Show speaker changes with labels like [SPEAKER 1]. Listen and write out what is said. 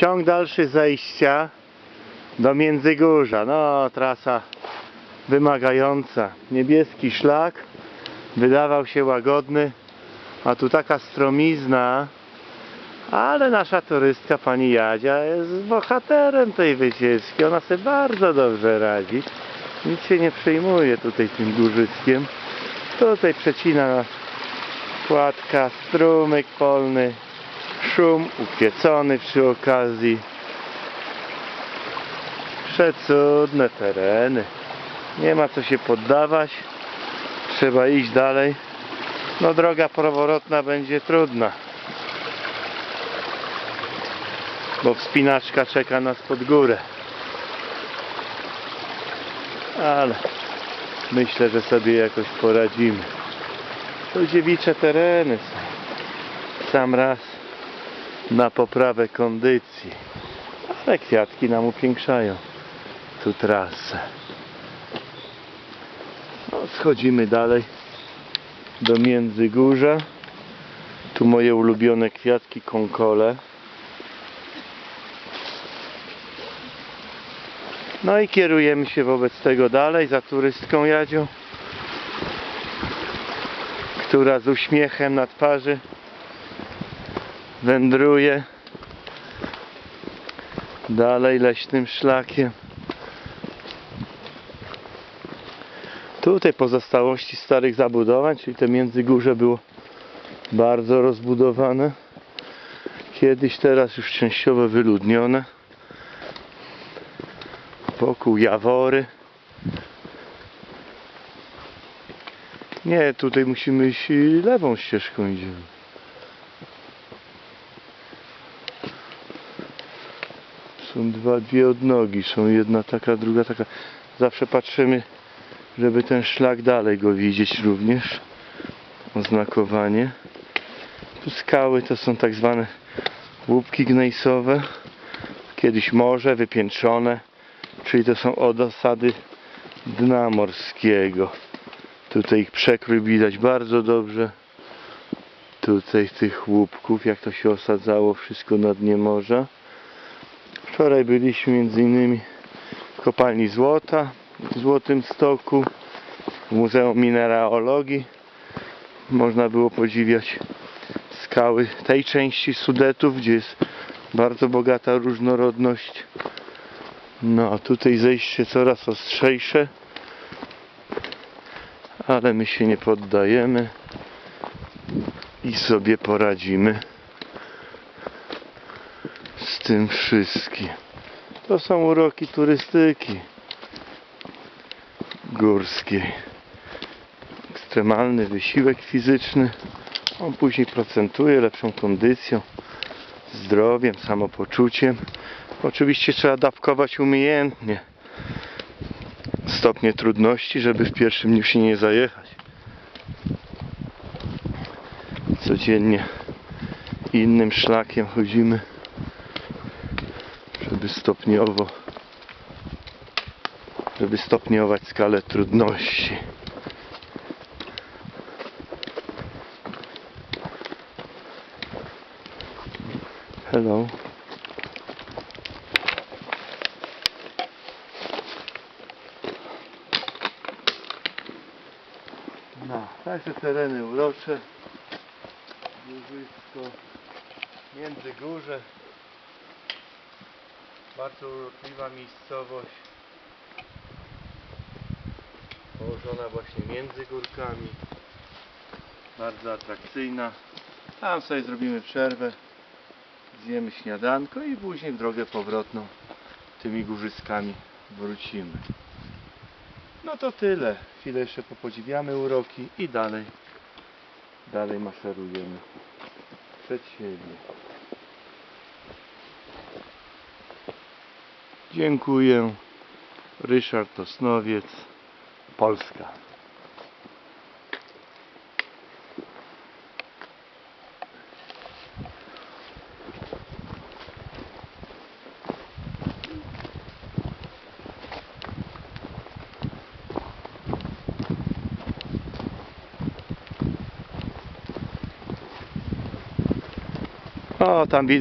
[SPEAKER 1] Ciąg dalszy zejścia do Międzygórza. No, trasa wymagająca. Niebieski szlak wydawał się łagodny, a tu taka stromizna. Ale nasza turystka pani Jadzia jest bohaterem tej wycieczki. Ona sobie bardzo dobrze radzi. Nic się nie przejmuje tutaj tym górzyckiem. Tutaj przecina płatka, strumyk polny, szum upiecony przy okazji. Przecudne tereny. Nie ma co się poddawać. Trzeba iść dalej. No droga proworotna będzie trudna. Bo wspinaczka czeka nas pod górę. Ale myślę, że sobie jakoś poradzimy. To dziewicze tereny są. Sam raz na poprawę kondycji. Ale kwiatki nam upiększają tu trasę. No, schodzimy dalej do Międzygórza. Tu moje ulubione kwiatki konkole. No i kierujemy się wobec tego dalej za turystką Jadzią, która z uśmiechem na twarzy wędruje dalej leśnym szlakiem. Tutaj pozostałości starych zabudowań, czyli te międzygórze było bardzo rozbudowane. Kiedyś, teraz już częściowo wyludnione. Wokół jawory. Nie, tutaj musimy iść lewą ścieżką idziemy. Są dwa, dwie odnogi, są jedna taka, druga taka. Zawsze patrzymy, żeby ten szlak dalej go widzieć również. Oznakowanie. Tu skały to są tak zwane łupki gnejsowe. Kiedyś morze wypiętrzone, czyli to są od osady dna morskiego. Tutaj ich przekrój widać bardzo dobrze. Tutaj tych łupków, jak to się osadzało wszystko na dnie morza. Wczoraj byliśmy między innymi w kopalni złota w Złotym Stoku, w Muzeum Mineralogii. Można było podziwiać skały tej części Sudetów, gdzie jest bardzo bogata różnorodność. No a tutaj zejście coraz ostrzejsze, ale my się nie poddajemy i sobie poradzimy z tym wszystkim. To są uroki turystyki górskiej. Ekstremalny wysiłek fizyczny. On później procentuje lepszą kondycją, zdrowiem, samopoczuciem. Oczywiście trzeba dawkować umiejętnie stopnie trudności, żeby w pierwszym dniu się nie zajechać. Codziennie innym szlakiem chodzimy, żeby stopniowo żeby stopniować skalę trudności. Hello. No, także tereny urocze. Międzygórze. Bardzo urokliwa miejscowość położona właśnie między górkami. Bardzo atrakcyjna. Tam sobie zrobimy przerwę, zjemy śniadanko i później w drogę powrotną tymi górzyskami wrócimy. No to tyle. Chwilę jeszcze popodziwiamy uroki i dalej, dalej maszerujemy przed siebie. Dziękuję. Ryszard Osnowiec. Polska. O, tam widać